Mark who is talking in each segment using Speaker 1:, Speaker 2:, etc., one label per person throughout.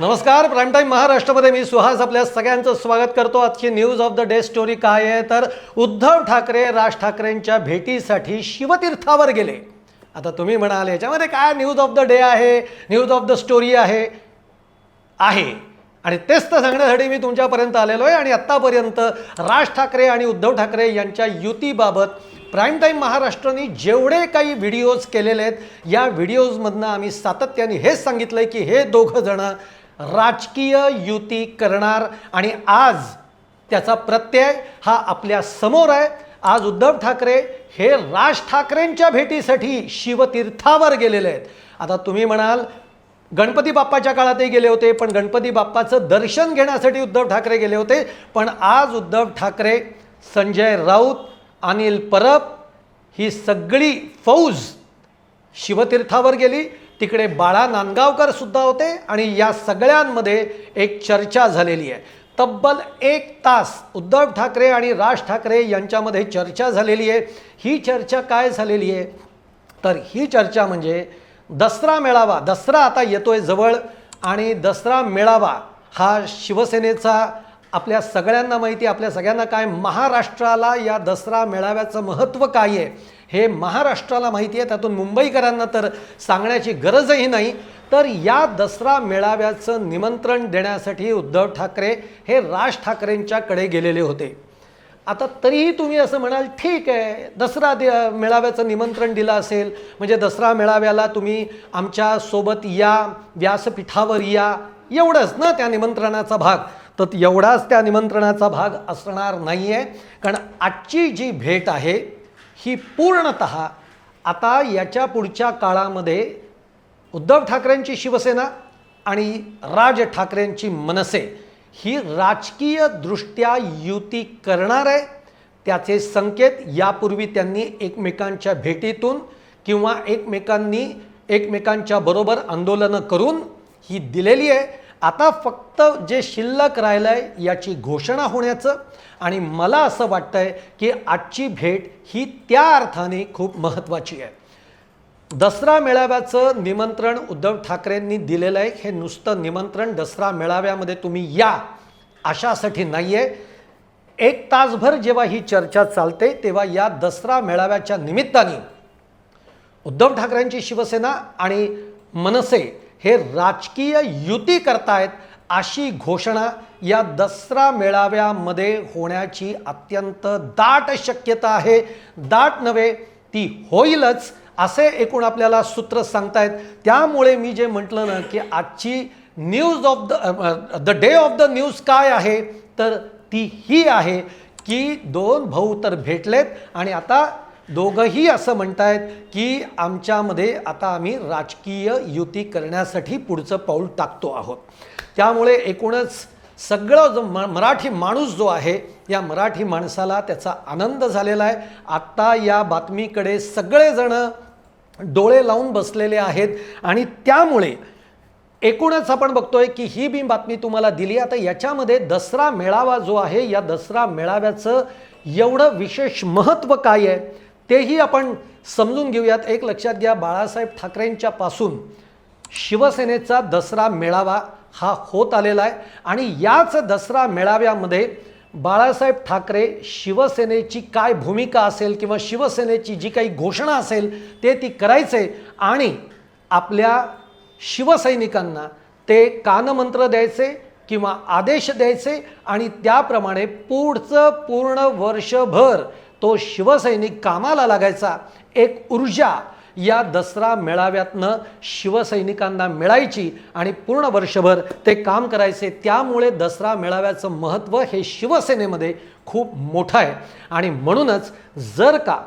Speaker 1: नमस्कार prime time महाराष्ट्रामध्ये मी सुहास आपल्या सगळ्यांचं स्वागत करतो. आजची news of the day story काय आहे? तर उद्धव ठाकरे राज ठाकरेंच्या भेटीसाठी शिवतीर्थावर गेले. आता तुम्ही म्हणाल याच्यामध्ये काय न्यूज ऑफ द डे आहे? न्यूज ऑफ द स्टोरी आहे. आहे. आणि तेच तर सांगण्यासाठी मी तुमच्यापर्यंत आलेलो आहे. आणि आत्तापर्यंत राज ठाकरे आणि उद्धव ठाकरे यांच्या युतीबाबत प्राईम टाईम महाराष्ट्राने जेवढे काही व्हिडिओज केलेले आहेत या व्हिडिओजमधनं आम्ही सातत्याने हेच सांगितलं आहे की हे दोघं जणं राजकीय युती करणार आणि आज त्याचा प्रत्यय हा आपल्यासमोर आहे. आज उद्धव ठाकरे हे राज ठाकरेंच्या भेटीसाठी शिवतीर्थावर गेलेले आहेत. आता तुम्ही म्हणाल गणपती बाप्पाच्या काळातही गेले होते पण गणपती बाप्पाचं दर्शन घेण्यासाठी उद्धव ठाकरे गेले होते. पण आज उद्धव ठाकरे संजय राऊत अनिल परब ही सगळी फौज शिवतीर्थावर गेली. तिकडे बाळा नांदगावकर सुद्धा होते आणि या सगळ्यांमध्ये एक चर्चा झालेली आहे. तब्बल एक तास उद्धव ठाकरे आणि राज ठाकरे यांच्यामध्ये चर्चा झालेली आहे. ही चर्चा काय झालेली आहे? तर ही चर्चा म्हणजे दसरा मेळावा. दसरा आता येतोय जवळ आणि दसरा मेळावा हा शिवसेनेचा आपल्या सगळ्यांना माहिती आपल्या सगळ्यांना काय महाराष्ट्राला या दसरा मेळाव्याचं महत्त्व काय आहे? हे महाराष्ट्राला माहिती आहे त्यातून मुंबईकरांना तर सांगण्याची गरजही नाही. तर या दसरा मेळाव्याचं निमंत्रण देण्यासाठी उद्धव ठाकरे हे राज ठाकरेंच्याकडे गेलेले होते. आता तरीही तुम्ही असं म्हणाल ठीक आहे दसरा दि मेळाव्याचं निमंत्रण दिलं असेल. म्हणजे दसरा मेळाव्याला तुम्ही आमच्यासोबत या व्यासपीठावर या. एवढंच ना त्या निमंत्रणाचा भाग. तर एवढाच त्या निमंत्रणाचा भाग असणार नाही आहे कारण आजची जी भेट आहे ही पूर्णत आता याच्या पुढच्या काळामध्ये उद्धव ठाकरेंची शिवसेना आणि राज ठाकरेंची मनसे ही राजकीयदृष्ट्या युती करणार आहे. त्याचे संकेत यापूर्वी त्यांनी एकमेकांच्या भेटीतून किंवा एकमेकांनी एकमेकांच्या बरोबर आंदोलनं करून ही दिलेली आहे. आता फक्त जे शिल्लक राहिलं आहे याची घोषणा होण्याचं आणि मला असं वाटतं आहे की आजची भेट ही त्या अर्थाने खूप महत्त्वाची आहे. दसरा मेळाव्याचं निमंत्रण उद्धव ठाकरेंनी दिलेलं आहे. हे नुसतं निमंत्रण दसरा मेळाव्यामध्ये तुम्ही या अशासाठी नाही आहे एक तासभर जेव्हा ही चर्चा चालते तेव्हा या दसरा मेळाव्याच्या निमित्ताने उद्धव ठाकरेंची शिवसेना आणि मनसे हे राजकीय युती करतायत अशी घोषणा या दसरा मेळाव्यामध्ये होण्याची अत्यंत दाट शक्यता आहे. दाट नव्हे ती होईलच असे एकूण आपल्याला सूत्र सांगतायत. त्यामुळे मी जे म्हटलं ना की आजची news of the the day of the news काय आहे? तर ती ही आहे की दोन भाऊ तर भेटलेत आणि आता दोघंही असं म्हणतायत की आमच्यामध्ये आता आम्ही राजकीय युती करण्यासाठी पुढचं पाऊल टाकतो आहोत. त्यामुळे एकूणच सगळं जो म मराठी माणूस जो आहे या मराठी माणसाला त्याचा आनंद झालेला आहे. आत्ता या बातमीकडे सगळेजणं डोळे लावून बसलेले आहेत आणि त्यामुळे एकूणच आपण बघतोय की ही मी बातमी तुम्हाला दिली. आता याच्यामध्ये दसरा मेळावा जो आहे या दसरा मेळाव्याचं एवढं विशेष महत्त्व काय आहे? तेही आपण समजून घेऊयात. एक लक्षात घ्या बाळासाहेब ठाकरेंच्या पासून शिवसेनेचा दसरा मेळावा हा होत आलेला आहे आणि याच दसरा मेळाव्यामध्ये बाळासाहेब ठाकरे शिवसेनेची काय भूमिका असेल किंवा शिवसेनेची जी काही घोषणा असेल ते ती करायचे आणि आपल्या शिवसैनिकांना ते कानमंत्र द्यायचे किंवा आदेश द्यायचे आणि त्याप्रमाणे पुढचं पूर्ण वर्षभर तो शिवसैनिक कामाला लागायचा. एक ऊर्जा या दसरा मेळाव्यातनं शिवसैनिकांना मिळायची आणि पूर्ण वर्षभर ते काम करायचे. त्यामुळे दसरा मेळाव्याचं महत्त्व हे शिवसेनेमध्ये खूप मोठं आहे. आणि म्हणूनच जर का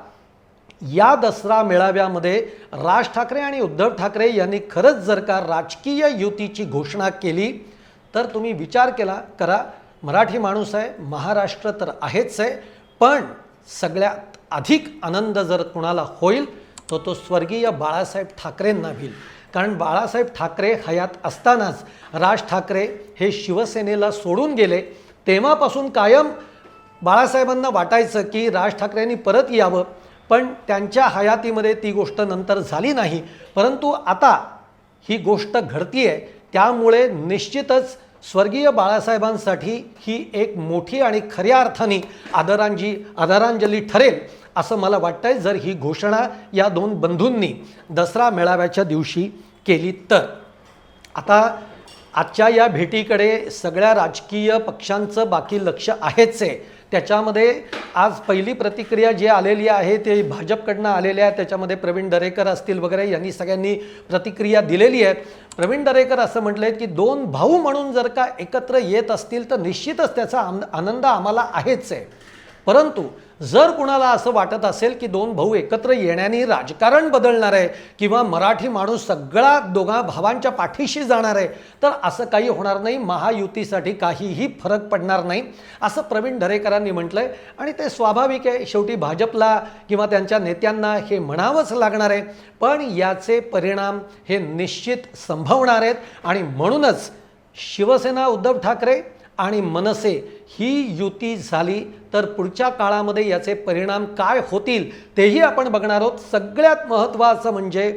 Speaker 1: या दसरा मेळाव्यामध्ये राज ठाकरे आणि उद्धव ठाकरे यांनी खरंच जर का राजकीय युतीची घोषणा केली तर तुम्ही विचार केला करा. मराठी माणूस आहे महाराष्ट्र तर आहेच आहे. पण सगळ्यात अधिक आनंद जर कुणाला होईल तो तो स्वर्गीय बाळासाहेब ठाकरेंना होईल. कारण बाळासाहेब ठाकरे हयात असतानाच राज ठाकरे हे शिवसेनेला सोडून गेले. तेव्हापासून कायम बाळासाहेबांना वाटायचं की राज ठाकरेंनी परत यावं. पण त्यांच्या हयातीमध्ये ती गोष्ट नंतर झाली नाही. परंतु आता ही गोष्ट घडती आहे त्यामुळे निश्चितच स्वर्गीय बाळासाहेबांसाठी ही एक मोठी आणि खऱ्या अर्थाने आदरांजी आदरांजली ठरेल असं मला वाटतंय जर ही घोषणा या दोन बंधूंनी दसरा मेळाव्याच्या दिवशी केली तर. आता आजच्या या भेटीकडे सगळ्या राजकीय पक्षांचं बाकी लक्ष आहेच आहे त्याच्यामध्ये आज पहिली प्रतिक्रिया जी आलेली आहे ते भाजपकडनं आलेली आहे. त्याच्यामध्ये प्रवीण दरेकर असतील वगैरे यांनी सगळ्यांनी प्रतिक्रिया दिलेली आहे. प्रवीण दरेकर असं म्हटलं आहे की दोन भाऊ म्हणून जर का एकत्र येत असतील तर निश्चितच त्याचा आनंद आम्हाला आहेच आहे परंतु जर कुणाला असं वाटत असेल की दोन भाऊ एकत्र येण्याने राजकारण बदलणार आहे किंवा मराठी माणूस सगळा दोघा भावांच्या पाठीशी जाणार आहे तर असं काही होणार नाही. महायुतीसाठी काहीही फरक पडणार नाही असं प्रवीण दरेकरांनी म्हटलंय. आणि ते स्वाभाविक आहे. शेवटी भाजपला किंवा त्यांच्या नेत्यांना हे म्हणावंच लागणार आहे. पण याचे परिणाम हे निश्चित संभवणार आहेत. आणि म्हणूनच शिवसेना उद्धव ठाकरे आणि मनसे ही युती झाली तर पुढच्या काळामध्ये याचे परिणाम काय होतील तेही आपण बघणार आहोत. सगळ्यात महत्त्वाचं म्हणजे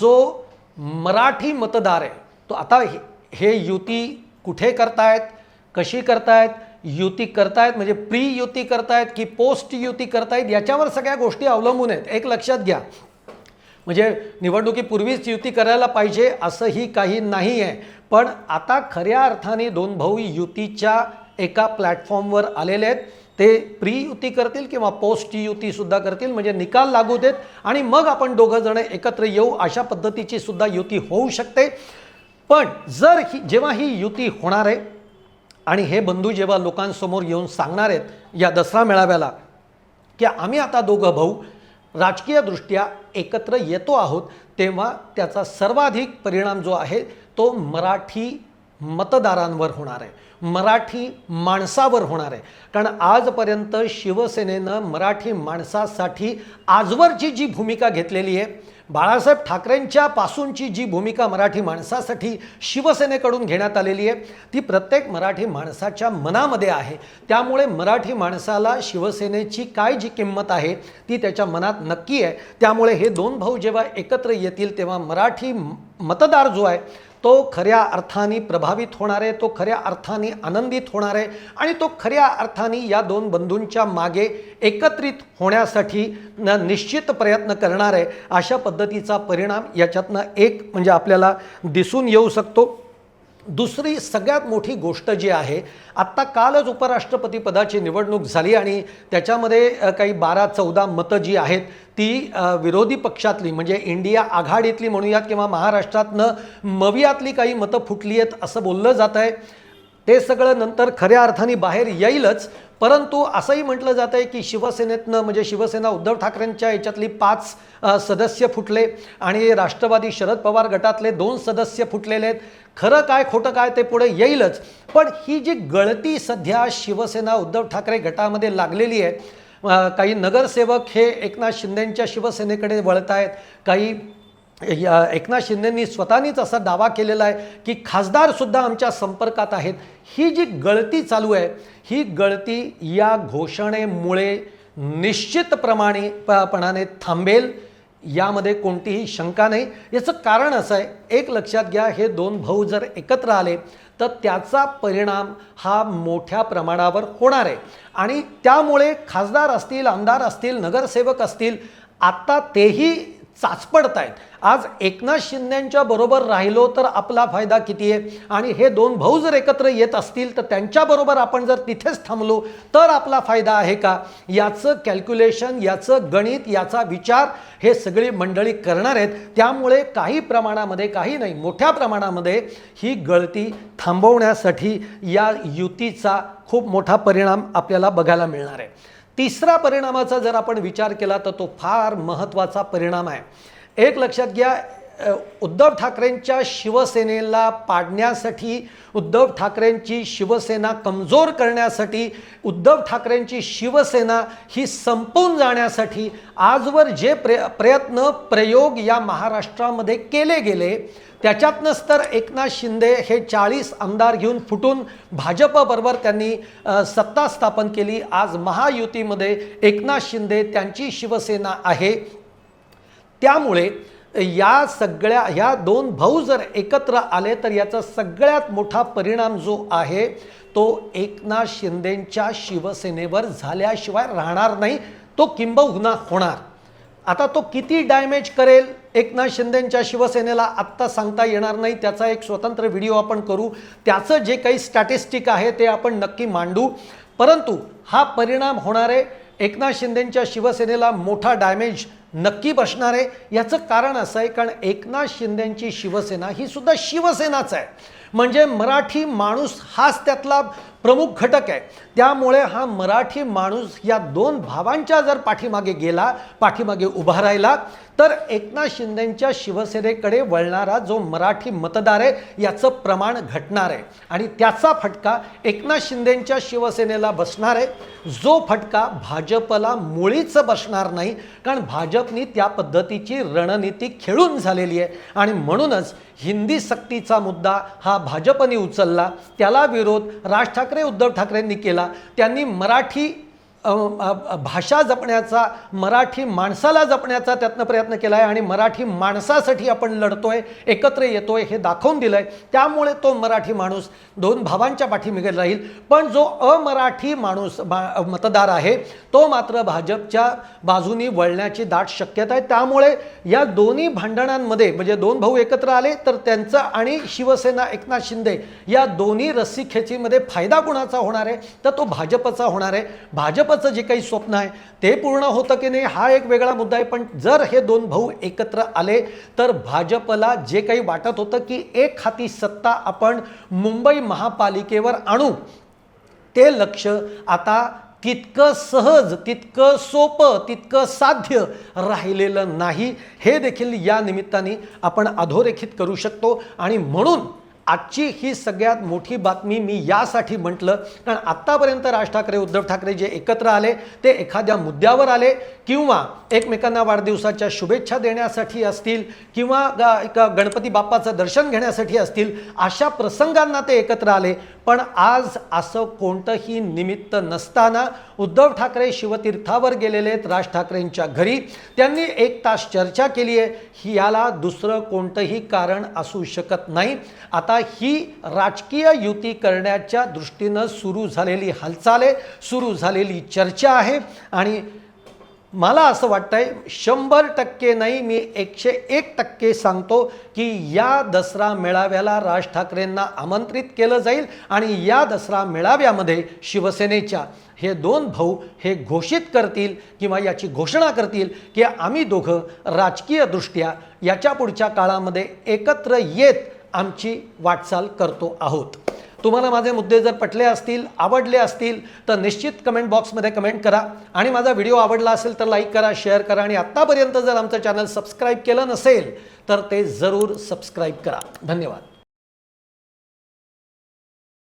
Speaker 1: जो मराठी मतदार आहे तो आता हे- युती कुठे करतायत कशी करतायत युती करतायत म्हणजे प्री युती करतायत की पोस्ट युती करतायत याच्यावर सगळ्या गोष्टी अवलंबून आहेत. एक लक्षात घ्या. म्हणजे निवडणुकीपूर्वीच युती करायला पाहिजे असंही काही नाही आहे पण आता खऱ्या अर्थाने दोन भाऊ युतीच्या एका प्लॅटफॉर्मवर आलेले आहेत. ते प्री युती करतील किंवा पोस्ट युतीसुद्धा करतील म्हणजे निकाल लागू देत आणि मग आपण दोघं जण एकत्र येऊ अशा पद्धतीची सुद्धा युती होऊ शकते. पण जर ही जेव्हा ही युती होणार आहे आणि हे बंधू जेव्हा लोकांसमोर येऊन सांगणार आहेत या दसरा मेळाव्याला की आम्ही आता दोघं भाऊ राजकीयदृष्ट्या एकत्र येतो आहोत तेव्हा त्याचा सर्वाधिक परिणाम जो आहे तो मराठी मतदारांवर होणार आहे. मराठी माणसावर होणार आहे. कारण आजपर्यंत शिवसेनेनं मराठी माणसासाठी आजवरची जी भूमिका घेतलेली आहे बाळासाहेब ठाकरेंच्या पासूनची जी भूमिका मराठी माणसासाठी शिवसेनेकडून घेण्यात आलेली आहे ती प्रत्येक मराठी माणसाच्या मनामध्ये आहे. त्यामुळे मराठी माणसाला शिवसेनेची काय जी किंमत आहे ती त्याच्या मनात नक्की आहे. त्यामुळे हे दोन भाऊ जेव्हा एकत्र येतील तेव्हा मराठी मतदार जो आहे तो खऱ्या अर्थाने प्रभावित होणार आहे तो खऱ्या अर्थाने आनंदित होणार आहे आणि तो खऱ्या अर्थाने या दोन बंधूंच्या मागे एकत्रित होण्यासाठी न निश्चित प्रयत्न करणार आहे. अशा पद्धतीचा परिणाम याच्यातनं एक म्हणजे आपल्याला दिसून येऊ शकतो. दुसरी सगळ्यात मोठी गोष्ट जी आहे आत्ता कालच उपराष्ट्रपती पदाची निवडणूक झाली आणि त्याच्यामध्ये काही बारा चौदा मतं जी आहेत ती विरोधी पक्षातली म्हणजे इंडिया आघाडीतली म्हणूयात किंवा महाराष्ट्रातनं मवियातली काही मतं फुटली आहेत असं बोललं जात आहे ते सगळं नंतर खऱ्या अर्थाने बाहेर येईलच परंतु असंही म्हटलं जात आहे की शिवसेनेतनं म्हणजे शिवसेना उद्धव ठाकरेंच्या याच्यातली पाच सदस्य फुटले आणि राष्ट्रवादी शरद पवार गटातले दोन सदस्य फुटलेले आहेत. खरं काय खोटं काय ते पुढे येईलच. पण ही जी गळती सध्या शिवसेना उद्धव ठाकरे गटामध्ये लागलेली आहे काही नगरसेवक हे एकनाथ शिंदेंच्या शिवसेनेकडे वळत आहेत काही एकनाथ शिंदेंनी स्वतःनीच असा दावा केलेला आहे की खासदारसुद्धा आमच्या संपर्कात आहेत. ही जी गळती चालू आहे ही गळती या घोषणेमुळे निश्चित प्रमाणे पणाने थांबेल यामध्ये कोणतीही शंका नाही. याचं कारण असं आहे एक लक्षात घ्या हे दोन भाऊ जर एकत्र आले तर त्याचा परिणाम हा मोठ्या प्रमाणावर होणार आहे. आणि त्यामुळे खासदार असतील आमदार असतील नगरसेवक असतील आत्ता तेही चाचपडत आहेत आज एकनाथ शिंदेच्या बरोबर राहिलो तर आपला फायदा किती आहे? आणि हे दोन भाऊ जर एकत्र येत असतील तर त्यांच्याबरोबर आपण जर तिथेच थांबलो तर आपला फायदा आहे का? याचं कॅल्क्युलेशन याचं गणित याचा विचार हे सगळी मंडळी करणार आहेत. त्यामुळे काही प्रमाणामध्ये काही नाही मोठ्या प्रमाणामध्ये ही गळती थांबवण्यासाठी या युतीचा खूप मोठा परिणाम आपल्याला बघायला मिळणार आहे. तिसरा परिणामाचा जर आपण विचार केला तर तो फार महत्त्वाचा परिणाम आहे. एक लक्षात घ्या उद्धव ठाकरेंच्या शिवसेनेला पाडण्यासाठी उद्धव ठाकरेंची शिवसेना कमजोर करण्यासाठी उद्धव ठाकरेंची शिवसेना ही संपून जाण्यासाठी आजवर जे प्रे प्रयत्न प्रयोग या महाराष्ट्रामध्ये केले गेले त्याच्यातनंच तर एकनाथ शिंदे हे चाळीस आमदार घेऊन फुटून भाजपबरोबर त्यांनी सत्ता स्थापन केली. आज महायुतीमध्ये एकनाथ शिंदे त्यांची शिवसेना आहे. त्यामुळे या सगळ्या ह्या दोन भाऊ जर एकत्र आले तर याचा सगळ्यात मोठा परिणाम जो आहे तो एकनाथ शिंदेंच्या शिवसेनेवर झाल्याशिवाय राहणार नाही. तो किंबहुना होणार. आता तो किती डॅमेज करेल एकनाथ शिंदेंच्या शिवसेनेला आत्ता सांगता येणार नाही. त्याचा एक स्वतंत्र व्हिडिओ आपण करू. त्याचं जे काही स्टॅटिस्टिक आहे ते आपण नक्की मांडू. परंतु हा परिणाम होणारे एकनाथ शिंदेंच्या शिवसेनेला मोठा डॅमेज नक्की बसणार आहे. याचं कारण असं आहे कारण एकनाथ शिंदेंची शिवसेना ही सुद्धा शिवसेनाच आहे. म्हणजे मराठी माणूस हाच त्यातला प्रमुख घटक आहे. त्यामुळे हा मराठी माणूस या दोन भावांच्या जर पाठीमागे गेला पाठीमागे उभा राहिला तर एकनाथ शिंदेंच्या शिवसेनेकडे वळणारा जो मराठी मतदार आहे याचं प्रमाण घटणार आहे. आणि त्याचा फटका एकनाथ शिंदेंच्या शिवसेनेला बसणार आहे. जो फटका भाजपला मुळीच बसणार नाही कारण भाजप भाजपनी त्या पद्धतीची रणनीती खेळून झालेली आहे. आणि म्हणूनच हिंदी सक्तीचा मुद्दा हा भाजपने उचलला. त्याला विरोध राज ठाकरे उद्धव ठाकरेंनी केला. त्यांनी मराठी भाषा जपण्याचा मराठी माणसाला जपण्याचा त्यातनं प्रयत्न केला आहे आणि मराठी माणसासाठी आपण लढतोय एकत्र येतोय हे दाखवून दिलं आहे त्यामुळे तो मराठी माणूस दोन भावांच्या पाठीमागे राहील. पण जो अमराठी माणूस बा मतदार आहे तो मात्र भाजपच्या बाजूनी वळण्याची दाट शक्यता आहे. त्यामुळे या दोन्ही भांडणांमध्ये म्हणजे दोन भाऊ एकत्र आले तर त्यांचा आणि शिवसेना एकनाथ शिंदे या दोन्ही रस्सीखेचीमध्ये फायदा कुणाचा होणार आहे? तर तो भाजपचा होणार आहे. भाजप भाजपचं जे काही स्वप्न आहे ते पूर्ण होतं की नाही हा एक वेगळा मुद्दा आहे. पण जर हे दोन भाऊ एकत्र आले तर भाजपला जे काही वाटत होतं की एक हाती सत्ता आपण मुंबई महापालिकेवर आणू ते लक्ष आता तितकं सहज तितकं सोपं तितकं साध्य राहिलेलं नाही. हे देखील या निमित्ताने आपण अधोरेखित करू शकतो. आणि म्हणून आजची ही सगळ्यात मोठी बातमी मी यासाठी म्हटलं कारण आत्तापर्यंत राज ठाकरे उद्धव ठाकरे जे एकत्र आले ते एखाद्या मुद्द्यावर आले किंवा एकमेकांना वाढदिवसाच्या शुभेच्छा देण्यासाठी असतील किंवा ग- एक गणपती बाप्पाचं दर्शन घेण्यासाठी असतील अशा प्रसंगांना ते एकत्र आले. पण आज असं कोणतंही निमित्त नसताना उद्धव ठाकरे शिवतीर्थावर गेलेले आहेत राज ठाकरेंच्या घरी. त्यांनी एक तास चर्चा केली आहे ही याला दुसरं कोणतंही कारण असू शकत नाही. आता आता ही राजकीय युती करण्याच्या दृष्टीनं सुरू झालेली हालचाल आहे सुरू झालेली चर्चा आहे. आणि मला असं वाटतंय शंभर टक्के नाही मी एकशे एक टक्के सांगतो की या दसरा मेळाव्याला राज ठाकरेंना आमंत्रित केलं जाईल आणि या दसरा मेळाव्यामध्ये शिवसेनेच्या हे दोन भाऊ हे घोषित करतील किंवा याची घोषणा करतील की आम्ही दोघं राजकीयदृष्ट्या याच्या पुढच्या काळामध्ये एकत्र येत आमची वाटचाल करतो आहोत. तुम्हाला माझे मुद्दे जर पटले असतील आवडले असतील तर निश्चित कमेंट बॉक्समध्ये कमेंट करा. आणि माझा व्हिडिओ आवडला असेल तर लाईक करा शेअर करा. आणि आत्तापर्यंत जर आमचं चॅनल सबस्क्राईब केलं नसेल तर ते जरूर सबस्क्राईब करा. धन्यवाद.